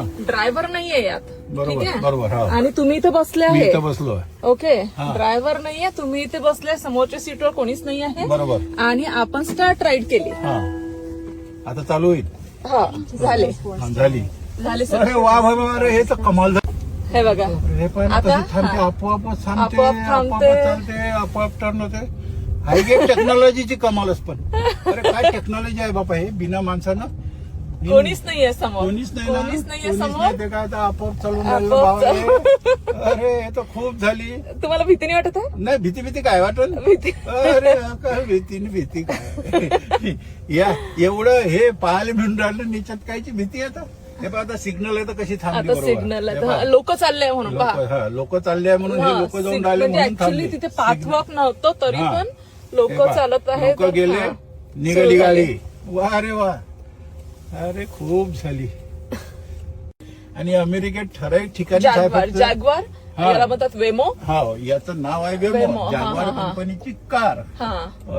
Driver नाहीये यात. बरोबर, ठीक आहे? बरोबर, हा. आणि तुम्ही इथे बसले मी आहे. इथं बसलोय. ओके. हा. ड्रायव्हर नाहीये तुम्ही इथे बसले समोरच्या सीटवर कोणीच नाही आहे बरोबर. आणि आपण स्टार्ट राईड केली. हा. आता चालू होईल. हा झाले. हा, झाली. झाले सर. अरे वा वा वा, अरे हे तर कमाल झालं. हे बघा. हे पण आता? कशी थांबते हा. आपोआपच थांबते आपोआप थांबते. आपोआप चालते आपोआप टर्न होते. हायगे टेक्नॉलॉजीची कमालच पण. अरे काय टेक्नॉलॉजी आहे बापा हे? बिना माणसानं कोणीच नाहीये समोर. कोणीच नाही ना? कोणीच नाहीये समोर. ते काय आता आपोआप चालून राहिलं आपोआप बाबा अरे हे तर खूप झाली. तुम्हाला भीती नाही वाटत आहे? नाही भीती भीती काय वाटल? भीती. अरे काय भीती न भीती काय? या एवढं हे पाहायला मिळून राहिलं निच्यात कायची भीती आता? हे पहा आता सिग्नल आहे तर कशी थांबली आता. सिग्नल. लोक चालले म्हणून लोक पहा हा लोक चालले आहे म्हणून हे लोक जाऊन राहिले म्हणजे म्हणून ऍक्च्युली थांबले. तिथे पाथवॉक नव्हतं तरी हा. पण लोक चालत आहे लोक गेले निघाली सुरू गाडी. झाली. वा रे वा. अरे खूप झाली आणि अमेरिकेत ठराविक ठिकाणी काय जॅगवार फक्त- जॅगवार हा. याला म्हणतात वेमो हा याचं नाव आहे वेमो, वेमो हा, जागवार हा, हा. कंपनीची कार हा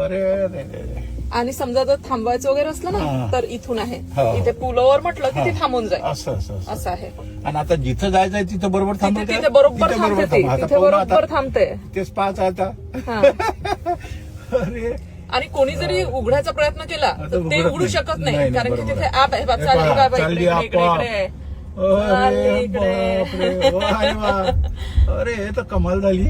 अरे. आणि समजा जर थांबवायचं वगैरे असलं हा. ना तर इथून आहे हा. इथे पुलावर म्हटलं की हा. ते थांबून जाईल असं असं असं असं आहे आणि आता जिथं जायचंय तिथं बरोबर तिथे थांबते तिथे बरोबर थांबते ती. तिथे बरोबर. थांबते तेच पाच आता हा. अरे आणि कोणी जरी उघडायचा प्रयत्न केला तर ते उघडू शकत नाही कारण की तिथे. ऍप आहे. अरे हे तर कमाल झाली.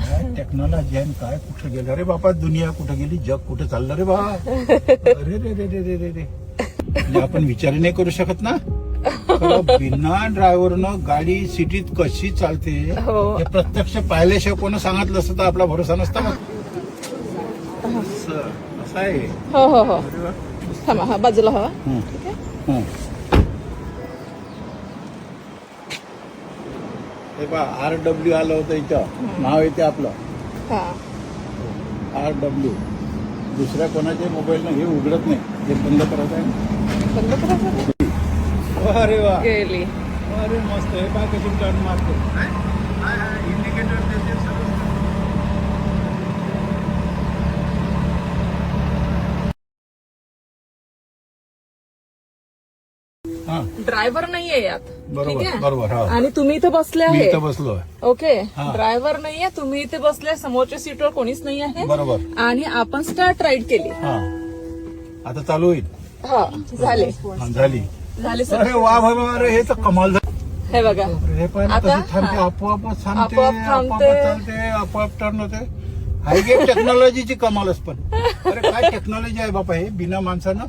काय टेक्नॉलॉजी आहे काय कुठं गेलं? रे बापा दुनिया कुठं गेली? जग कुठं चाललं रे बा? अरे रे रे रे रे रे. रे म्हणजे आपण विचार नाही करू शकत ना? बिना ड्रायव्हरनं गाडी सिटीत कशी चालते? हो. हे प्रत्यक्ष पाहिल्याशिवाय कोण सांगितलं असतं? तर आपला भरोसा नसता हो हो हो. थांबा हा बाजूला हवा. हं. ठीक आहे? हं. पहा आर डब्ल्यू आलं होतं इथं. नाव येते आपलं. हा. आर डब्ल्यू दुसऱ्या कोणाच्या मोबाईलनं हे उघडत नाही. हे बंद करत आहे. बंद करायचं अरे वा. गेली. अरे मस्त. हे पहा कशी टर्न मारते. इंडिकेटर देते सर्व. ड्रायव्हर नाहीये यात. बरोबर, ठीक आहे? बरोबर, हा. आणि तुम्ही इथे बसले मी आहे. इथं बसलोय ओके. हा. ड्रायव्हर नाहीये तुम्ही इथे बसले समोरच्या सीटवर कोणीच नाही आहे. बरोबर. आणि आपण स्टार्ट राईड केली. हा. आता चालू होईल. हा झाले. हा, झाली. झाले सर. अरे वा वा वा, अरे हे तर कमाल झालं. हे बघा. हे पण आता? थांबते हा. आपोआपच थांबते आपोआप आपोआप थांबते. चालते आपोआप टर्न होते. हायगे टेक्नॉलॉजीची कमालच पण. अरे काय टेक्नॉलॉजी आहे बापा हे? बिना माणसानं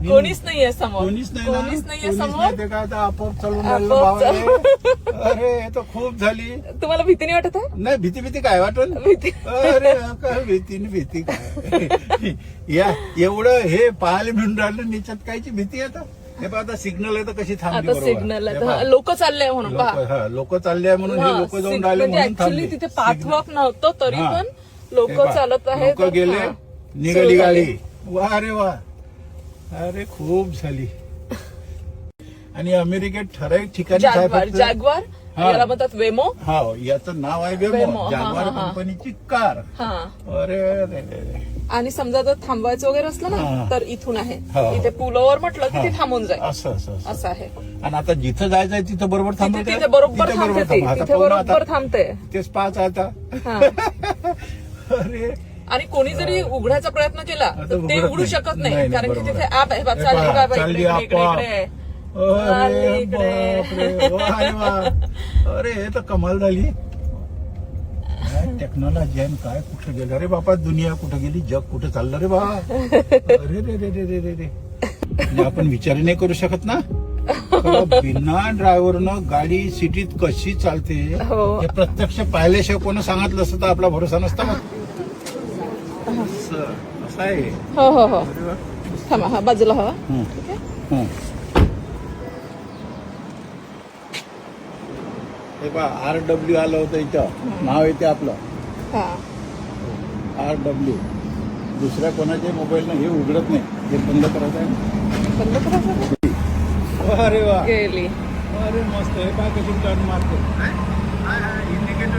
कोणीच नाहीये समोर. कोणीच नाही ना? कोणीच नाहीये कोणीच समोर. नाही ते काय आता आपोआप चालून राहिलं आपोआप बाबा अरे हे तर खूप झाली. तुम्हाला भीती नाही वाटत आहे? नाही भीती भीती काय वाटल भीती. अरे काय भीती न भीती काय? या एवढं हे पाहायला मिळून राहिलं निच्यात कायची भीती आता? हे पहा आता सिग्नल आहे तर कशी थांबली आता. सिग्नल हे पहा. लोक चालले म्हणून लोक पहा हा लोक चालले आहे म्हणून हे लोक जाऊन राहिले म्हणजे म्हणून ऍक्च्युली तिथे पाथवॉक नव्हतं तरी हा. पण लोक चालत आहे लोक गेले हा. निघाली. गाडी. वा रे वा. अरे खूप झाली आणि अमेरिकेत ठराविक ठिकाणी काय जॅगवार फक्त- जॅगवार हा. याला म्हणतात वेमो हा याचं नाव आहे वेमो, वेमो हा, जागवार हा, हा. कंपनीची कार हा अरे रे रे रे. आणि समजा जर थांबवायचं वगैरे असलं हा. ना तर इथून आहे हा. इथे पुलावर म्हटलं की हा. ते थांबून जाईल असं असं असं असं आहे आणि आता जिथं जायचंय तिथं बरोबर तिथे थांबते तिथे बरोबर थांबते ती. आता तिथे पाहू ना बरोबर आता. थांबते तेच पाच आता हा. अरे आणि कोणी जरी उघडायचा प्रयत्न केला तर ते उघडू. शकत नाही, कारण की तिथे आहे. ऍप आहे हे चालली. इकडे. अरे. अरे हे तर कमाल झाली टेक्नॉलॉजी आहे आणि काय कुठं गेलं रे बापा दुनिया कुठं गेली जग कुठं चाललं रे बा अरे रे रे रे रे रे रे म्हणजे आपण विचार नाही करू शकत ना बिना ड्रायव्हरनं गाडी सिटीत कशी चालते हो. हे प्रत्यक्ष पाहिल्याशिवाय कोण सांगितलं असतं तर आपला भरोसा नसता मग आहे हो हो हो. थांबा हा बाजूला हवा. हं. ठीक आहे हं. हे पहा आर डब्ल्यू आलं होतं इथं. नाव येते आपलं. हा. आर डब्ल्यू दुसऱ्या कोणाच्या मोबाईलनं हे उघडत नाही. हे बंद करत आहे. बंद करायचं अरे वा. गेली. अरे मस्त. हे पहा कशी टर्न मारते. इंडिकेटर